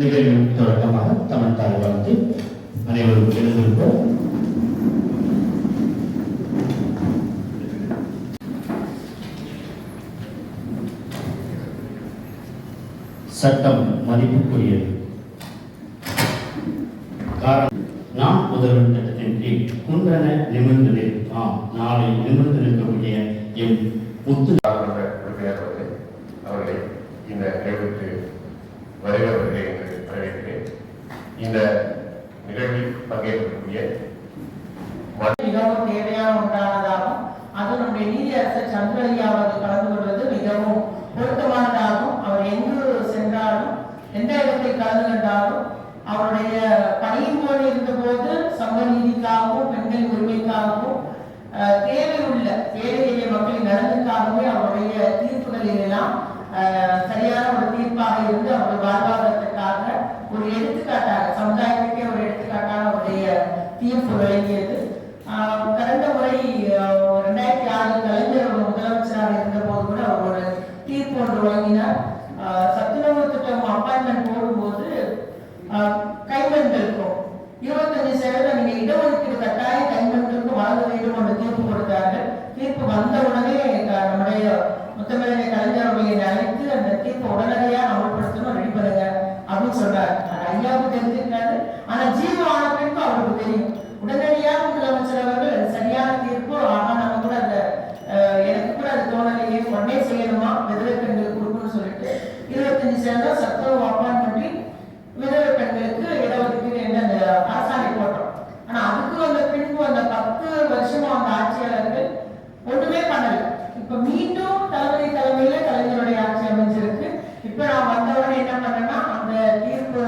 நிகழ்வின் தொடக்கமாக தமிழ் தாய் வாழ்த்து அனைவரும் எழுந்திருப்போம். சட்டம் மதிப்புக்குரியது காரணம் நாம் முதல்வர் திட்டத்தின் கீழ் குன்றன நிமிர்ந்து நிற்கும் நாளை நிமிர்ந்து நிற்கக்கூடிய எம் முத்து நாடாளுமன்ற உறுப்பினர் அவர்களே, அவர்களை இந்த நிகழ்வுக்கு வருகிறவர்களே என்று வரவேற்கிறேன் இந்த நிகழ்வில் பங்கேற்கக்கூடிய மிகவும் தேவையான ஒன்றானதாகும். அது நம்முடைய நீதி அரசர் சந்திரய்யா அவர்கள் கலந்து கொள்வது மிகவும் பொருத்தமானதாகும். அவர் எங்கு சென்றாலும் எந்த இடத்தில் கலந்து கொண்டாலும் அவருடைய பணியின் போது இருந்தபோது சமூக நீதிக்காகவும் பெண்களின் உரிமைக்காகவும் அஹ், தேவையுள்ள ஏழை எளிய மக்களின் நலனுக்காகவே அவருடைய தீர்ப்புகளில் எல்லாம் அஹ், சரியான ஒரு தீர்ப்பாக இருந்து அவருடைய வாழ்வாதாரத்திற்காக ஒரு எடுத்துக்காட்டாக சமுதாயத்துக்கே ஒரு எடுத்துக்காட்டாக அவருடைய தீர்ப்பு வழங்கியது ஆஹ் கடந்த முறை ஆஹ் ரெண்டாயிரத்தி ஆறில் கலைஞர் ஒரு முதலமைச்சராக இருந்த போது கூட அவர் ஒரு தீர்ப்பு ஒன்று வழங்கினார் ஆஹ் சத்துணவு திட்டம் அப்பாயின்மெண்ட் போடும்போது ஆஹ் கைம்பெண்களுக்கும் இருபத்தஞ்சு சதவீதம் நீங்க இடஒதுக்கீடு கட்டாயம் கைம்பெண்களுக்கும் வழங்க வேண்டும் என்று தீர்ப்பு கொடுத்தார்கள் தீர்ப்பு வந்த உடனே க- நம்முடைய கலைஞர் அவர்களை அழைத்து அந்த தீர்ப்பை உடனடியாக அமல்படுத்தணும் ரெடி பண்ணுங்க அப்படின்னு சொல்றாரு. அது ஐயாவுக்கு தெரிஞ்சிருக்காரு ஆனா ஜீவோ ஆன பின்பு அவருக்கு தெரியும். உடனடியாக முதலமைச்சர் அவர்கள் அது சரியான தீர்ப்பு ஆனா நம்ம கூட அந்த அஹ், எனக்கு கூட அது தோணலையே உடனே செய்யணுமா? விதவை பெண்களுக்கு கொடுக்கணும்னு சொல்லிட்டு இருபத்தஞ்சு சேர்ந்தா சத்தம் அப்பாயின்மெண்ட் விதவை பெண்களுக்கு இடஒதுக்கீடு என்று அந்த அரசாணை போட்டோம் ஆனா அதுக்கு வந்த பின்பு அந்த பத்து வருஷமா அந்த ஆட்சியாளர்கள் ஒண்ணுமே பண்ணல இப்ப மீண்டும் தளபதி தலைமையில கலைஞருடைய ஆட்சி அமைஞ்சிருக்கு இப்ப நான் வந்தவுடனே என்ன பண்ணேன்னா அந்த தீர்ப்பு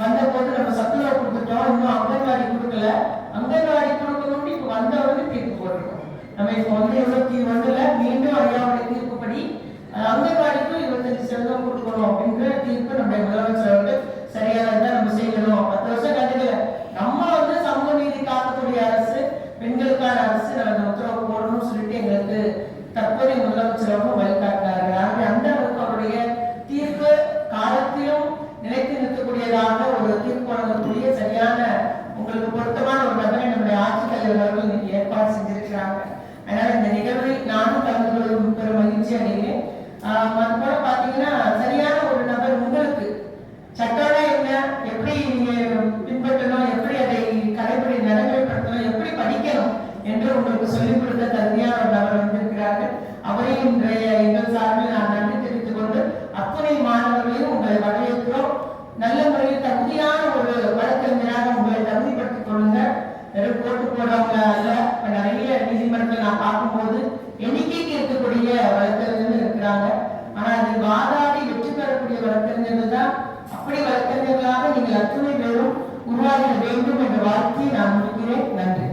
வந்த போது நம்ம சத்துணவு கொடுத்துட்டோம் இன்னும் அங்கன்வாடி கொடுக்கல அங்கன்வாடி கொடுக்கணும்னு இப்ப வந்த உடனே தீர்ப்பு போட்டிருக்கோம் நம்ம இப்ப வந்து இருபத்தி ஒண்ணுல மீண்டும் ஐயாவுடைய தீர்ப்புப்படி அஹ், அங்கன்வாடிக்கும் இருபத்தஞ்சு சதவீதம் கொடுக்கணும் அப்படிங்கிற தீர்ப்பு நம்முடைய முதலமைச்சர் அவர்கள் சரியானதான் நம்ம செய்யணும். பத்து வருஷம் கண்டுக்கல. நம்ம வந்து சமூக நீதி காக்கக்கூடிய அரசு பெண்களுக்கான அரசு நம்ம இந்த உத்தரவு போடணும்னு சொல்லிட்டு எங்களுக்கு தற்போதைய முதலமைச்சர் அவர்கள் வழிகாட்டினார்கள் ஆகவே அந்த அளவுக்கு அவருடைய தீர்ப்பு காலத்திலும் நிலைத்து நிற்கக்கூடியதாக ஒரு தீர்ப்பு வழங்கக்கூடிய சரியான உங்களுக்கு பொருத்தமான ஒரு நபரை நம்முடைய ஆட்சித் தலைவர் அவர்கள் இன்னைக்கு ஏற்பாடு செஞ்சிருக்கிறாங்க. அதனால இந்த நிகழ்வில் நானும் கலந்து கொள்ளும் பெரும் மகிழ்ச்சி அடைகிறேன். ஆஹ் பாத்தீங்கன்னா சரியான ஒரு நபர் உங்களுக்கு சட்டம்னா என்ன எப்படி நீங்க பின்பற்றணும் எப்படி அதை கடைபிடி நடைமுறைப்படுத்தணும் எப்படி படிக்கணும் என்று உங்களுக்கு சொல்லிக் கொடுத்த தகுதியான ஒரு நபர் வந்திருக்கிறார்கள். அவரையும் இன்றைய வெறும் போடுறவங்க அல்ல இப்ப நிறைய நீதிமன்றத்தில் நான் பார்க்கும்போது எண்ணிக்கைக்கு இருக்கக்கூடிய வழக்கறிஞர்கள் இருக்கிறாங்க. ஆனா அது வாதாடி வெற்றி பெறக்கூடிய வழக்கறிஞர்கள் தான் அப்படி வழக்கறிஞர்களாக நீங்கள் அத்துணை பேரும் உருவாகிட வேண்டும் என்ற வாழ்க்கையை நான் முடிக்கிறேன். நன்றி.